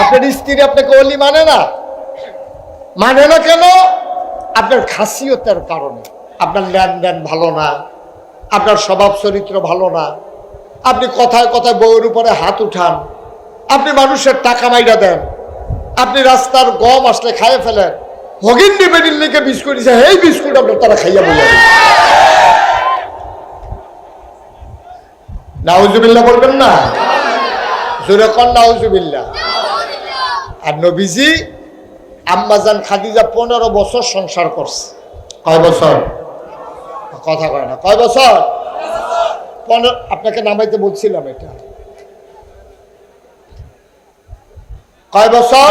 আপনার স্ত্রী আপনাকে অলি মানে না? মানে না কেন? আপনার খাসিয়তের কারণে। আপনার লেনদেন ভালো না। আপনার স্বভাব চরিত্র ভালো না। আপনি কথায় কথায় বউয়ের উপরে হাত উঠান। আপনি মানুষের টাকা মাইরা দেন। আপনি রাস্তার গম আসলে খাইয়ে ফেলেন। হগিন্দি বেডির লিখে বিস্কুট দিছে এই বিস্কুট আপনার তারা খাইয়া বলে নাউজুবিল্লাহ বলবেন না? জোরে কন নাউজুবিল্লাহ। আর নবীজি আম্মাজান খাদিজা পনেরো বছর সংসার করছে। কয় বছর? কথা কয় না। কয় বছর? পনেরো আপনাকে নামাইতে বলছিলাম এটা। কয় বছর?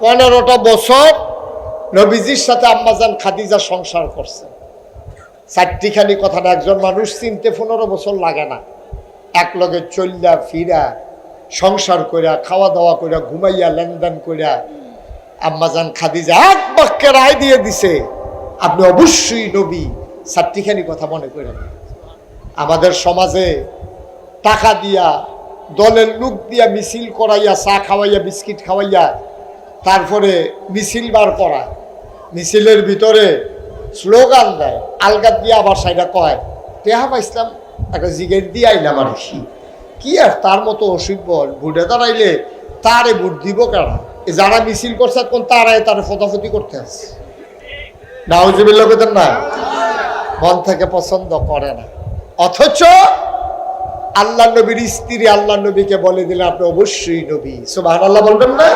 পনেরোটা বছর নবীজির সাথে আম্মাজান খাদিজা সংসার করছে। চারটিখানি কথা না একজন মানুষ চিনতে পনেরো বছর লাগে না। এক লগে চল্লা ফিরা সংসার কইরা খাওয়া দাওয়া কইরা, ঘুমাইয়া, লেনদেন কইরা, আম্মাজান খাদিজা এক বাক্যে রায় দিয়ে দিছে, আপনি অবশ্যই নবী। সাতটিখানি কথা মনে করেন। আমাদের সমাজে টাকা দিয়া, দলের লোক দিয়া মিছিল করাইয়া, চা খাওয়াইয়া, বিস্কিট খাওয়াইয়া, তারপরে মিছিল বার করা। মিছিলের ভিতরে স্লোগান দেয় আলগা দিয়ে আবার সাইডা কয় টেহা ইসলাম, একটা জিগের দিয়ে আইলাম আর কি কি আর তার মতো বল? ভোটে দাঁড়াইলে তারে ভোট দিব কেন? যারা মিছিল করছে কোন তারাই তারা ফতাফতি করতে আছে নাউজিবিল্লা বেতন না? মন থেকে পছন্দ করে না। অথচ আল্লাহ নবীর স্ত্রী আল্লাহ নবীকে বলে দিলে আপনি অবশ্যই নবী। সুবাহ আল্লাহ বলবেন না?